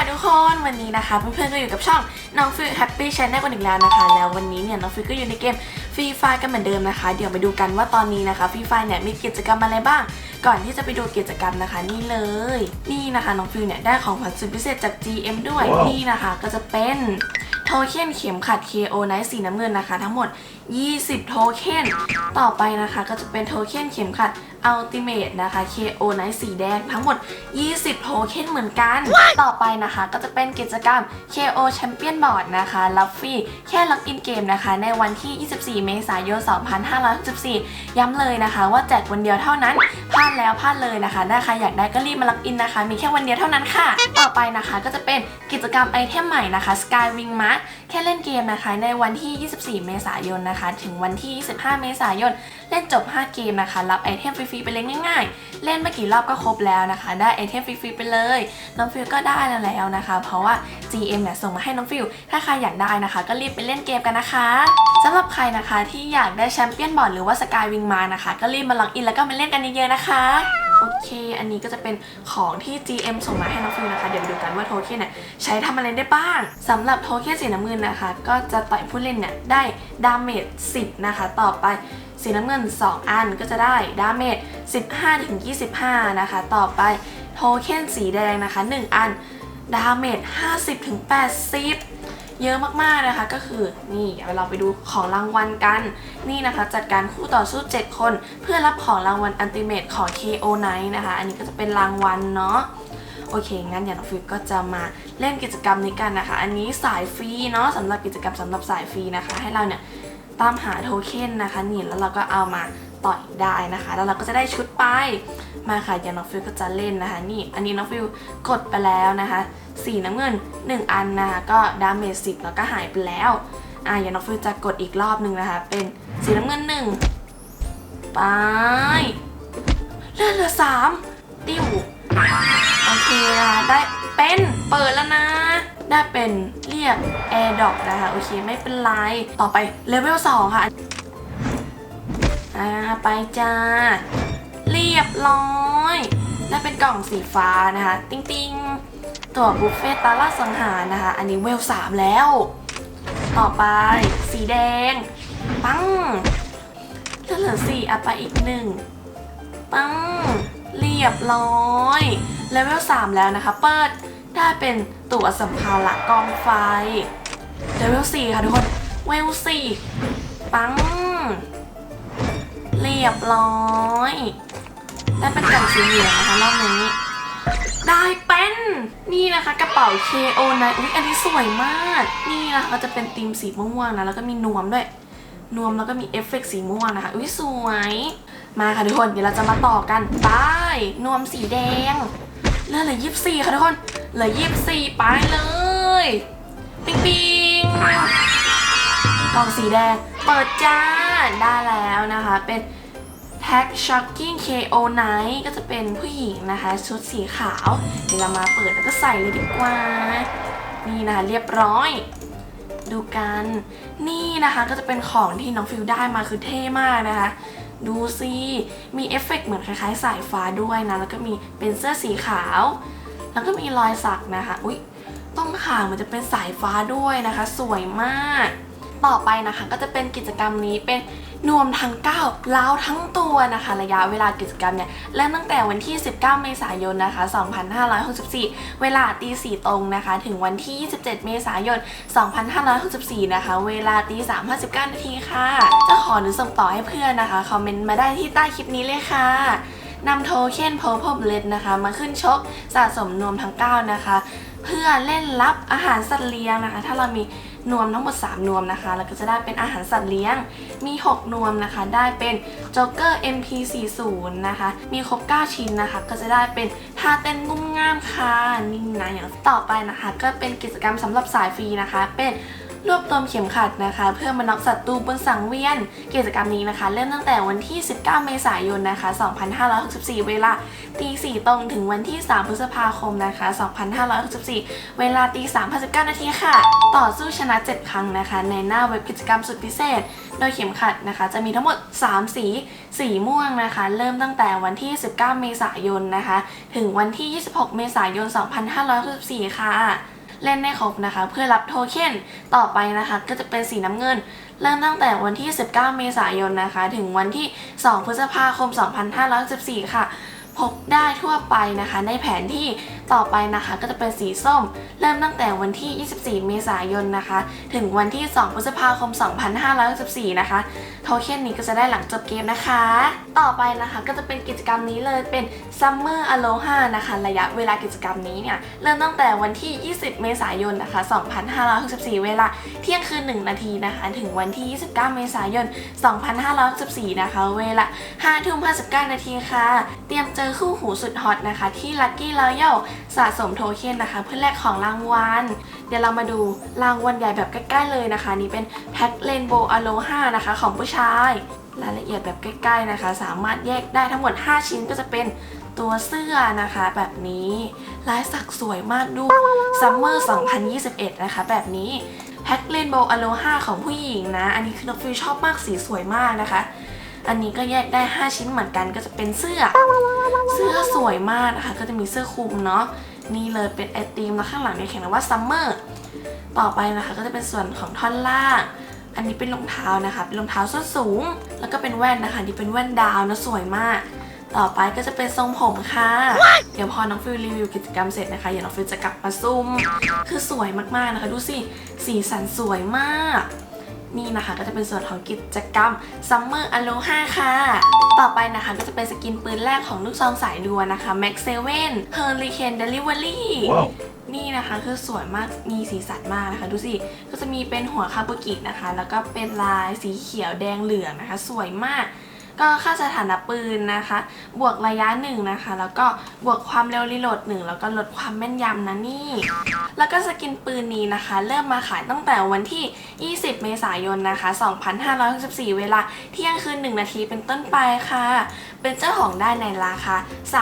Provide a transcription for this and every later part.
ค่ะทุกคนวันนี้นะคะเพื่อนๆก็อยู่กับช่องน้องฟิลแฮปปี้ชแนลกันอีกแล้วนะคะ แล้ววันนี้เนี่ยน้องฟิลก็อยู่ในเกมฟรีไฟกันเหมือนเดิมนะคะ เดี๋ยวไปดูกันว่าตอนนี้นะคะฟรีไฟเนี่ยมีกิจกรรมอะไรบ้าง ก่อนที่จะไปดูกิจกรรมนะคะนี่เลย นี่นะคะน้องฟิลเนี่ยได้ของขวัญสุดพิเศษจาก GM ด้วยว้าวนี่นะคะก็จะเป็นโทเค็นเข็มขัด KO Night สีน้ำเงินนะคะ ทั้งหมด 20 โทเค็น ต่อไปนะคะก็จะเป็นโทเค็นเข็มขัด Ultimate นะคะ KO Night สีแดงทั้งหมด 20 โทเค็นเหมือนกัน ต่อไปนะคะก็จะเป็นกิจกรรม KO Champion Board นะคะรับฟรีแค่ล็อกอินเกมนะคะ ในวันที่ 24 เมษายน 2564 ย้ำเลยนะคะว่าแจกวันเดียวเท่านั้น พลาดแล้วพลาดเลยนะคะถ้าใครอยากได้ก็รีบมาล็อกอินนะคะ มีแค่วันเดียวเท่านั้นค่ะ ต่อไปนะคะก็จะเป็นกิจกรรมไอเทมใหม่นะคะ Sky Wing Mask แค่เล่นเกมนะคะ ในวันที่ 24 เมษายนนะคะถึงวันที่ 25 เมษายน เล่นจบ 5 เกมนะคะ รับไอเทมฟรีๆไปเลยง่าย ๆ เล่นไม่กี่รอบก็ครบแล้วนะคะ ได้ไอเทมฟรีๆไปเลย น้องฟิลก็ได้แล้วนะคะ เพราะว่า GM เนี่ยส่งมาให้น้องฟิลถ้าใครอยากได้นะคะ ก็รีบไปเล่นเกมกันนะคะสำหรับใครนะคะที่อยากได้แชมเปี้ยนบอร์ดหรือว่าสกายวิงมานะคะ ก็รีบมาล็อกอินแล้วก็มาเล่นกันเยอะๆนะคะโอเค อันนี้ก็จะเป็นของที่ GM ส่งมาให้น้องฟิลนะคะ เดี๋ยวดูกันว่าโทเค็นเนี่ยใช้ทำอะไรได้บ้าง สำหรับโทเค็นสีน้ำเงินนะคะ ก็จะต่อยผู้เล่นเนี่ยได้ดาเมจ10 นะคะ ต่อไปสีน้ำเงิน 2 อันก็จะได้ดาเมจ15-25 นะคะ ต่อไปโทเค็นสีแดงนะคะ 1 อันดาเมจ50-80 เยอะมากๆนะคะ ก็คือนี่เดี๋ยวเราไปดูของรางวัลกัน นี่นะคะจัดการคู่ต่อสู้ 7 คน เพื่อรับของรางวัลอันติเมตของ KO Night นะคะ อันนี้ก็จะเป็นรางวัลเนาะโอเค งั้นเดี๋ยวน้องฟิวก็จะมาเล่นกิจกรรมนี้กันนะคะ อันนี้สายฟรีเนาะสำหรับกิจกรรมสำหรับสายฟรีนะคะ ให้เราเนี่ย ตามหาโทเค็นนะคะนี่แล้วเราก็เอามาต่อยได้นะคะ แล้วเราก็จะได้ชุดไปมาค่ะเดี๋ยวน้องฟิวก็จะเล่นนะคะ นี่อันนี้น้องฟิวกดไปแล้วนะคะ สีน้ำเงิน 1 อันนะคะก็ดาเมจสิแล้วก็หายไปแล้วอะเดี๋ยวน้องฟิวจะกดอีกรอบหนึ่งนะคะ เป็นสีน้ำเงินหนึ่งไปเลือดเหลือสามติ้วโอเคนะคะได้เป็นเปิดแล้วนะ ได้เป็นเรียก Air d r o p นะคะ โอเคไม่เป็นไร ต่อไปเลเวล2ค่ะอ่าไปจ้า เรียบร้อยได้เป็นกล่องสีฟ้านะคะ ติ้งติงตัวบุฟเฟ่ตาล่าสังหารนะคะ อันนี้เวล3แล้ว ต่อไปสีแดง ปังเลือดเหลือสี่อะไปอีกหนึ่งปัง เรียบร้อย เลเวล3แล้วนะคะ เปิด ได้เป็นตั๋วสัมภาระกองไฟเลเวล4ค่ะทุกคนเวล4ปัง เรียบร้อยได้เป็นกล่องสีเหลืองนะคะรอบนี้ ได้เป็นนี่นะคะกระเป๋า KO นะอุ๊ยอันนี้สวยมาก นี่นะคะก็จะเป็นธีมสีม่วงนะแล้วก็มีนวมด้วยนวมแล้วก็มีเอฟเฟกต์สีม่วงนะคะอุ้ยสวย มาค่ะทุกคนเดี๋ยวเราจะมาต่อกันไปนวมสีแดง เลือดเหลือยี่สี่ค่ะทุกคน เหลือยี่สี่ไปเลย ปิ๊งปิ๊งกล่องสีแดง เปิดจ้า ได้แล้วนะคะ เป็น Tag Shocking KO Night ก็จะเป็นผู้หญิงนะคะ ชุดสีขาว เดี๋ยวเรามาเปิดแล้วก็ใส่เลยดีกว่า นี่นะคะเรียบร้อย ดูกัน นี่นะคะก็จะเป็นของที่น้องฟิวได้มาคือเท่มากนะคะ ดูสิมีเอฟเฟกต์เหมือนคล้ายๆ สายฟ้าด้วยนะ แล้วก็มีเป็นเสื้อสีขาว แล้วก็มีรอยสักนะคะ อุ๊ย ต้องขางมันจะเป็นสายฟ้าด้วยนะคะ สวยมาก ต่อไปนะคะก็จะเป็นกิจกรรมนี้เป็นนวมทั้ง9ล้าวทั้งตัวนะคะ ระยะเวลากิจกรรมเนี่ยเริ่มตั้งแต่วันที่ 19 เมษายนนะคะ 2564 เวลาตี4ตรงนะคะ ถึงวันที่ 27 เมษายน 2564 นะคะ เวลาตี3 59นาทีค่ะ จะขอหรือส่งต่อให้เพื่อนนะคะ คอมเมนต์มาได้ที่ใต้คลิปนี้เลยค่ะนำโทเค็น Purple Blood นะคะ มาขึ้นชกสะสมนวมทั้ง 9 นะคะ เพื่อเล่นรับอาหารสัตว์เลี้ยงนะคะ ถ้าเรามี นวมทั้งหมด 3 นวมนะคะ แล้วก็จะได้เป็นอาหารสัตว์เลี้ยง มี 6 นวมนะคะ ได้เป็นจ็อกเกอร์ MP40 นะคะ มีครบ 9 ชิ้นนะคะ ก็จะได้เป็นท่าเต้นงุ่มง่ามค่ะนี่นะอย่างต่อไปนะคะ ก็เป็นกิจกรรมสำหรับสายฟรีนะคะ เป็น รวบรวมเข็มขัดนะคะ เพื่อมาน็อกศัตรูบนสังเวียน กิจกรรมนี้นะคะ เริ่มตั้งแต่วันที่ 19 เมษายนนะคะ 2564 เวลาตี4ตรงถึงวันที่ 3 พฤษภาคมนะคะ 2564 เวลาตี3 59นาทีค่ะ ต่อสู้ชนะ 7 ครั้งนะคะ ในหน้าเว็บกิจกรรมสุดพิเศษ โดยเข็มขัดนะคะ จะมีทั้งหมด 3 สี สีม่วงนะคะ เริ่มตั้งแต่วันที่ 19 เมษายนนะคะ ถึงวันที่ 26 เมษายน 2564 ค่ะ เล่นได้ครบนะคะ เพื่อรับโทเค็นต่อไปนะคะ ก็จะเป็นสีน้ำเงิน เริ่มตั้งแต่วันที่ 19 เมษายนนะคะ ถึงวันที่ 2 พฤษภาคม 2564ค่ะ พบได้ทั่วไปนะคะ ในแผนที่ต่อไปนะคะก็จะเป็นสีส้ม เริ่มตั้งแต่วันที่ 24 เมษายนนะคะ ถึงวันที่ 2 พฤษภาคม 2564 นะคะ โทเค็นนี้ก็จะได้หลังจบเกมนะคะ ต่อไปนะคะก็จะเป็นกิจกรรมนี้เลยเป็น Summer Aloha นะคะ ระยะเวลากิจกรรมนี้เนี่ย เริ่มตั้งแต่วันที่ 20 เมษายนนะคะ 2564 เวลาเที่ยงคืน 1 นาทีนะคะ ถึงวันที่ 29 เมษายน 2564 นะคะ เวลา5ทุ่ม59 นาทีค่ะ เตรียมเจอคู่หูสุดฮอตนะคะ ที่ Lucky Royal สะสมโทเค็นนะคะ เพื่อแลกของรางวัล เดี๋ยวเรามาดูรางวัลใหญ่แบบใกล้ๆเลยนะคะ นี่เป็นแพ็คเรนโบอโลฮานะคะ ของผู้ชาย รายละเอียดแบบใกล้ๆนะคะ สามารถแยกได้ทั้งหมด 5 ชิ้นก็จะเป็นตัวเสื้อนะคะแบบนี้ลายสักสวยมากดูซัมเมอร์ 2021 นะคะ แบบนี้แพ็คเรนโบอโลฮาของผู้หญิงนะ อันนี้คือน้องฟิวชอบมากสีสวยมากนะคะ อันนี้ก็แยกได้ 5 ชิ้นเหมือนกันก็จะเป็นเสื้อ เสื้อสวยมากนะคะ ก็จะมีเสื้อคลุมเนาะนี่เลยเป็นไอติมแล้วข้างหลังเนี่ยเขียนว่าซัมเมอร์ต่อไปนะคะก็จะเป็นส่วนของท่อนล่างอันนี้เป็นรองเท้านะคะเป็นรองเท้าส้นสูง แล้วก็เป็นแว่นนะคะที่เป็นแว่นดาวนะสวยมาก ต่อไปก็จะเป็นทรงผมค่ะเดี๋ยวพอน้องฟิลรีวิวกิจกรรมเสร็จนะคะ เดี๋ยวน้องฟิลจะกลับมาซุ่มคือสวยมากๆนะคะ ดูสิสีสันสวยมาก นี่นะคะก็จะเป็นส่วนของกิจกรรม Summer Aloha ค่ะ ต่อไปนะคะก็จะเป็นสกินปืนแรกของลูกซองสายดัวนะคะ Max 7 Hurricane Delivery ว้าวนี่นะคะคือสวยมากมีสีสันมากนะคะ ดูสิ ก็จะมีเป็นหัวคาบุกินะคะ แล้วก็เป็นลายสีเขียวแดงเหลืองนะคะ สวยมาก ก็ค่าสถานะปืนนะคะ บวกระยะหนึ่งนะคะ แล้วก็บวกความเร็วรีโหลดหนึ่งแล้วก็ลดความแม่นยำนะนี่ แล้วก็สกินปืนนี้นะคะ เริ่มมาขายตั้งแต่วันที่ 20 เมษายนนะคะ 2564 เวลาเที่ยงคืน 1 นาทีเป็นต้นไปค่ะ เป็นเจ้าของได้ในราคา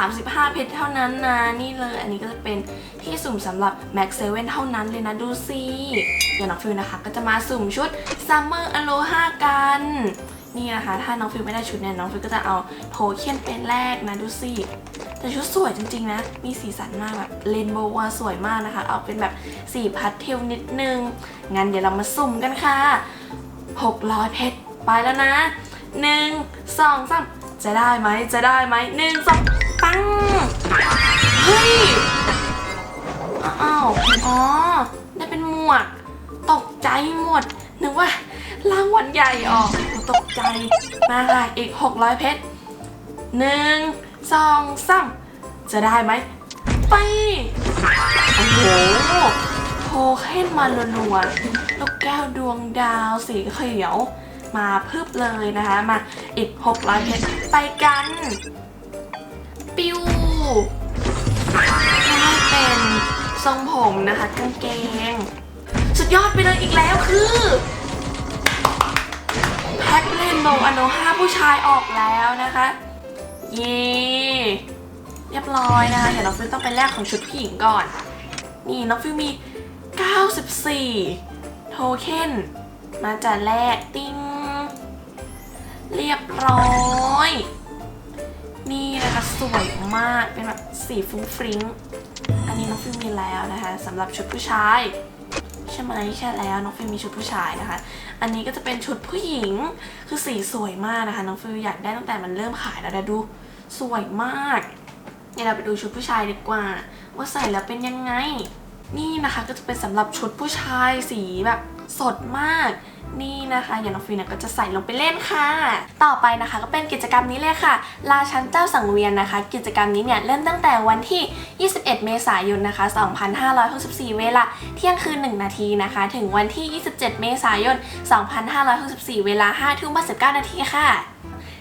35 เพชรเท่านั้นนะนี่เลย อันนี้ก็จะเป็นที่สุ่มสำหรับ Max 7 เท่านั้นเลยนะดูสิเดี๋ยวน้องฟิวนะคะ ก็จะมาสุ่มชุด Summer Aloha กัน นี่นะคะ ถ้าน้องฟิวไม่ได้ชุดเนี่ยน้องฟิวก็จะเอาโทเค็นเป็นแรกนะดูสิแต่ชุดสวยจริงๆนะ มีสีสันมากแบบเรนโบว์สวยมากนะคะ เอาเป็นแบบสีพาสเทลนิดนึง งั้นเดี๋ยวเรามาสุ่มกันค่ะ 600 เพชรไปแล้วนะ 1 2 3 จะได้ไหม จะได้ไหมหนึ่งสองปัง เฮ้ย อ้าว อ๋อ ได้เป็นหมวก ตกใจหมด นึกว่ารางวัลใหญ่ออก ตกใจ มาค่ะ อีก 600 เพชรหนึ่งสองสามจะได้ไหม ไป โอ้โหโทเค็นมาลัวๆลูกแก้วดวงดาวสีเขียว มาพึบเลยนะคะ มาอีก 600 เพชรไปกัน ปิวได้เป็นทรงผมนะคะกางเกง สุดยอดไปเลยอีกแล้วคือ แพ็คเลนโบอโนห้าผู้ชายออกแล้วนะคะเย่เรียบร้อยนะคะเดี๋ยวน้องฟิวต้องไปแลกของชุดผู้หญิงก่อน นี่น้องฟิวมี 94 โทเค็นมาจะแลกติ้ง เรียบร้อย นี่นะคะสวยมากเป็นแบบสีฟุ้งฟริ้ง อันนี้น้องฟิวมีแล้วนะคะสำหรับชุดผู้ชาย ใช่ไหมใช่แล้วน้องฟิวมีชุดผู้ชายนะคะ อันนี้ก็จะเป็นชุดผู้หญิงคือสีสวยมากนะคะ น้องฟิวอยากได้ตั้งแต่มันเริ่มขายแล้วนะดูสวยมากเดี๋ยวเราไปดูชุดผู้ชายดีกว่า ว่าใส่แล้วเป็นยังไง นี่นะคะก็จะเป็นสำหรับชุดผู้ชายสีแบบ สดมากนี่นะคะอย่างน้องฟิวเนี่ยก็จะใส่ลงไปเล่นค่ะ ต่อไปนะคะก็เป็นกิจกรรมนี้เลยค่ะ ราชันเจ้าสังเวียนนะคะ กิจกรรมนี้เนี่ยเริ่มตั้งแต่วันที่ 21 เมษายนนะคะ 2564 เวลาเที่ยงคืน 1 นาทีนะคะ ถึงวันที่ 27 เมษายน 2564 เวลา5ทุ่ม59นาทีค่ะ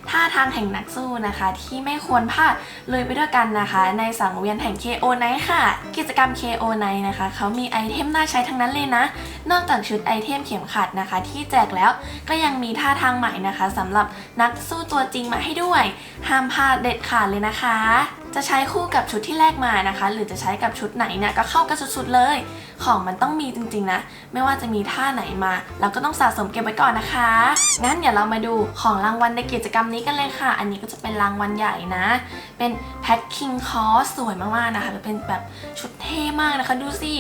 ท่าทางแห่งนักสู้นะคะ ที่ไม่ควรพลาดเลยไปด้วยกันนะคะ ในสังเวียนแห่ง KO Night ค่ะ กิจกรรม KO Night นะคะ เขามีไอเทมน่าใช้ทั้งนั้นเลยนะ นอกจากชุดไอเทมเข็มขัดนะคะ ที่แจกแล้วก็ยังมีท่าทางใหม่นะคะสำหรับนักสู้ตัวจริงมาให้ด้วย ห้ามพลาดเด็ดขาดเลยนะคะจะใช้คู่กับชุดที่แลกมานะคะ หรือจะใช้กับชุดไหนเนี่ยก็เข้ากันสุดๆเลย ของมันต้องมีจริงๆนะ ไม่ว่าจะมีท่าไหนมา เราก็ต้องสะสมเก็บไว้ก่อนนะคะ งั้นเดี๋ยวเรามาดูของรางวัลในกิจกรรมนี้กันเลยค่ะ อันนี้ก็จะเป็นรางวัลใหญ่นะ เป็นแพ็คคิงคอสสวยมากๆนะคะเป็นแบบชุดเท่มากนะคะ ดูสิ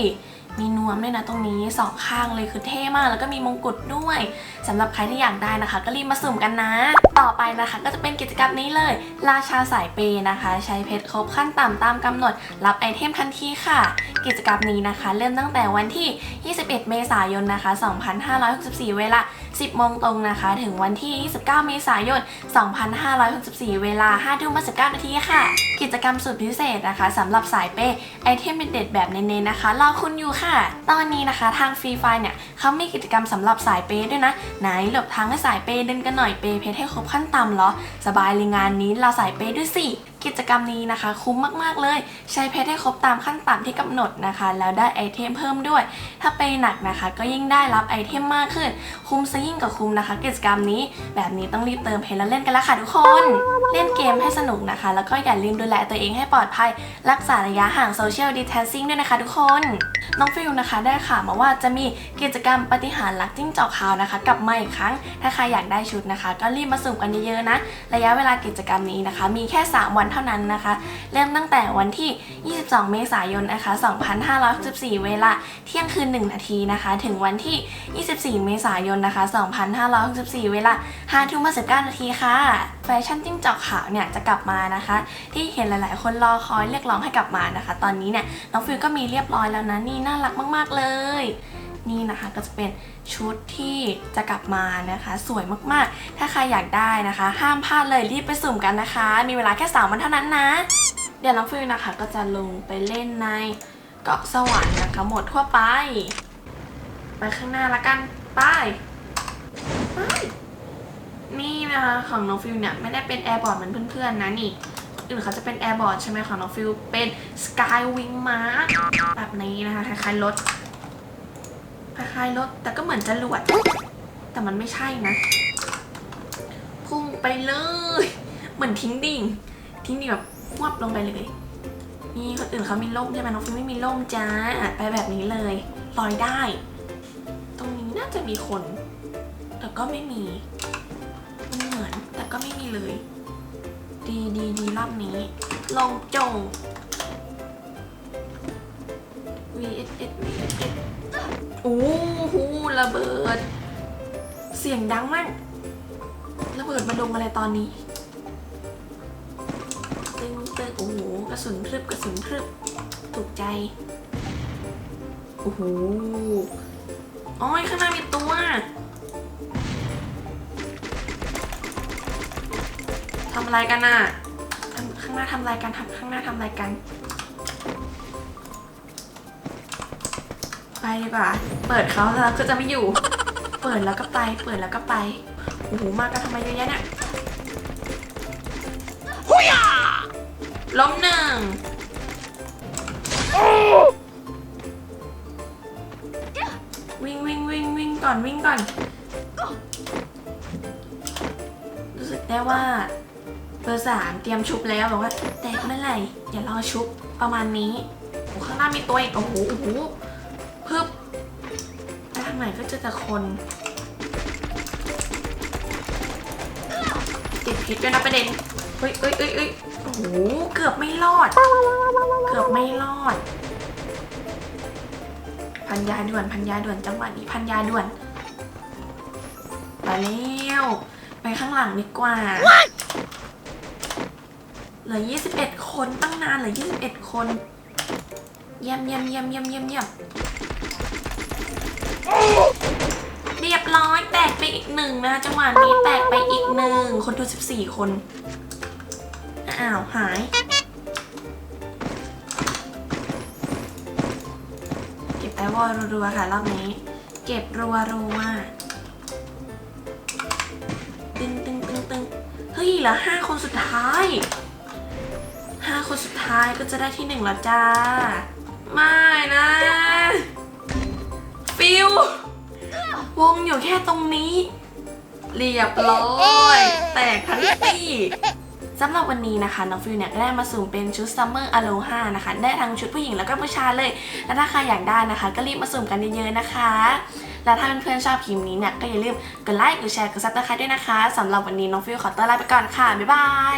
มีนวมด้วยนะตรงนี้สองข้างเลยคือเท่มากแล้วก็มีมงกุฎด้วยสำหรับใครที่อยากได้นะคะ ก็รีบมาสุ่มกันนะ ต่อไปนะคะก็จะเป็นกิจกรรมนี้เลย ราชาสายเปย์นะคะ ใช้เพชรครบขั้นต่ำตามกำหนด รับไอเทมทันทีค่ะ กิจกรรมนี้นะคะ เริ่มตั้งแต่วันที่ 21 เมษายนนะคะ 2564 เวลา 10โมงตรงนะคะ ถึงวันที่ 29 เมษายน 2564 เวลา5ทุ่ม19นาทีค่ะ กิจกรรมสุดพิเศษนะคะสำหรับสายเปย์ไอเทมเด็ดแบบเน้นๆนะคะรอคุณอยู่ค่ะตอนนี้นะคะทางฟรีไฟเนี่ยเขามีกิจกรรมสำหรับสายเปย์ด้วยนะ ไหนหลบทางให้สายเปย์เดินกันหน่อยเปย์เพชรให้ครบขั้นต่ำเหรอ สบายเลยงานนี้เราสายเปย์ด้วยสิกิจกรรมนี้นะคะ คุ้มมากๆเลย ใช้เพชรให้ครบตามขั้นต่ำที่กำหนดนะคะ แล้วได้ไอเทมเพิ่มด้วย ถ้าเปหนักนะคะ ก็ยิ่งได้รับไอเทมมากขึ้น คุ้มซะยิ่งกว่าคุ้มนะคะ กิจกรรมนี้ แบบนี้ต้องรีบเติมเพชรแล้วเล่นกันแล้วค่ะทุกคน เล่นเกมให้สนุกนะคะ แล้วก็อย่าลืมดูแลตัวเองให้ปลอดภัย รักษาระยะห่างโซเชียลดิ t แทนซิ่งด้วยนะคะ ทุกคน น้องฟิลนะคะได้ข่าวมาว่าจะมีกิจกรรมปฏิหารย์รักจิ้งจอกขาวนะคะกลับมาอีกครั้ง ถ้าใครอยากได้ชุดนะคะ ก็รีบมาสุ่มกันเยอะๆนะ ระยะเวลากิจกรรมนี้นะคะ มีแค่ 3 วันเท่านั้นนะคะ เริ่มตั้งแต่วันที่ 22 เมษายนนะคะ 2564 เวลาเที่ยงคืน 1 นาทีนะคะ ถึงวันที่ 24 เมษายนนะคะ 2564 เวลา5ทุ่ม19นาทีค่ะ แฟชั่นจิ้งจอกขาวเนี่ยจะกลับมานะคะ ที่เห็นหลาย ๆ คนรอคอยเรียกร้องให้กลับมานะคะ ตอนนี้เนี่ยน้องฟิลก็มีเรียบร้อยแล้วนะนี่น่ารักมาก ๆ เลย นี่นะคะก็จะเป็นชุดที่จะกลับมานะคะ สวยมากๆ ถ้าใครอยากได้นะคะ ห้ามพลาดเลยรีบไปสุ่มกันนะคะ มีเวลาแค่3วันเท่านั้นนะ เดี๋ยวน้องฟิลนะคะก็จะลงไปเล่นในเกาะสวรรค์นะคะหมดทั่วไป ไปข้างหน้าละกันไปไปนี่นะคะของน้องฟิลเนี่ยไม่ได้เป็นแอร์บอร์ดเหมือนเพื่อนๆนะนี่อื่นเขาจะเป็นแอร์บอร์ดใช่ไหมของน้องฟิลเป็นสกายวิงมาแบบนี้นะคะคล้ายๆรถ คล้ายๆรถ แต่ก็เหมือนจรวด แต่มันไม่ใช่นะ พุ่งไปเลย เหมือนทิ้งดิ่ง ทิ้งดิ่งแบบวบลงไปเลยนี่คนอื่นเขามีร่มใช่ไหมน้องฟิลไม่มีร่มจ้าไปแบบนี้เลยลอยได้ ตรงนี้น่าจะมีคน แต่ก็ไม่มีมันเหมือนแต่ก็ไม่มีเลย ดีดีดีรอบนี้ ลงจง VSS VSS โอ้โหระเบิด เสียงดังมากระเบิดมาลงอะไรตอนนี้ตึงตึงโอ้โหกระสุนพรึบกระสุนพรึบถูกใจโอ้โหอ้อยข้างหน้ามีตัวทำอะไรกันน่ะข้างหน้าทำอะไรกันทำข้างหน้าทำอะไรกัน ดีกว่า เปิดเขาแล้วก็จะไม่อยู่ เปิดแล้วก็ไป เปิดแล้วก็ไป โอ้โห มากันทำไมเยอะแยะเนี่ยล้มหนึ่งวิ่งวิ่งวิ่งวิ่งก่อนวิ่งก่อน รู้สึกได้ว่าเบอร์สามเตรียมชุบแล้วบอกว่าแตกเมื่อไหร่อย่ารอชุบประมาณนี้โอ้ข้างหน้ามีตัวอีกโอ้โหโอ้โหพึบ ไหนก็เจอแต่คนติดพิษด้วยนะประเด็นเฮ้ยเอ้ยเอ้ยเอ้ยโอ้โห เกือบไม่รอด เกือบไม่รอด พันยาด่วน พันยาด่วนจังหวะนี้พันยาด่วนไปแล้วไปข้างหลังดีกว่า เหลือ 21 คนตั้งนานเหลือ 21 คน เยี่ยมเยี่ยมเยี่ยมเยี่ยมเยี่ยมเยี่ยม เรียบร้อยแตกไปอีกหนึ่งนะคะจังหวะนี้แตกไปอีกหนึ่งคนดู 14 คน อ้าวหายเก็บไอวอลรัวๆค่ะรอบนี้ เก็บรัวๆตึงตึงตึงตึงเฮ้ยเหลือห้าคนสุดท้ายห้าคนสุดท้ายก็จะได้ที่หนึ่งแล้วจ้า ไม่นะ วงอยู่แค่ตรงนี้ เรียบร้อยแตกทั้งตี้สำหรับวันนี้นะคะน้องฟิวเนี่ยได้มาสุ่มเป็นชุด Summer Aloha นะคะ ได้ทั้งชุดผู้หญิงแล้วก็ผู้ชายเลย และถ้าใครอยากได้นะคะ ก็รีบมาสุ่มกันเยอะๆนะคะ และถ้าเพื่อนๆชอบคลิปนี้เนี่ยก็อย่าลืมกดไลค์กดแชร์กดซับสไครต์ด้วยนะคะสำหรับวันนี้น้องฟิวขอตัวลาไปก่อนค่ะบ๊ายบาย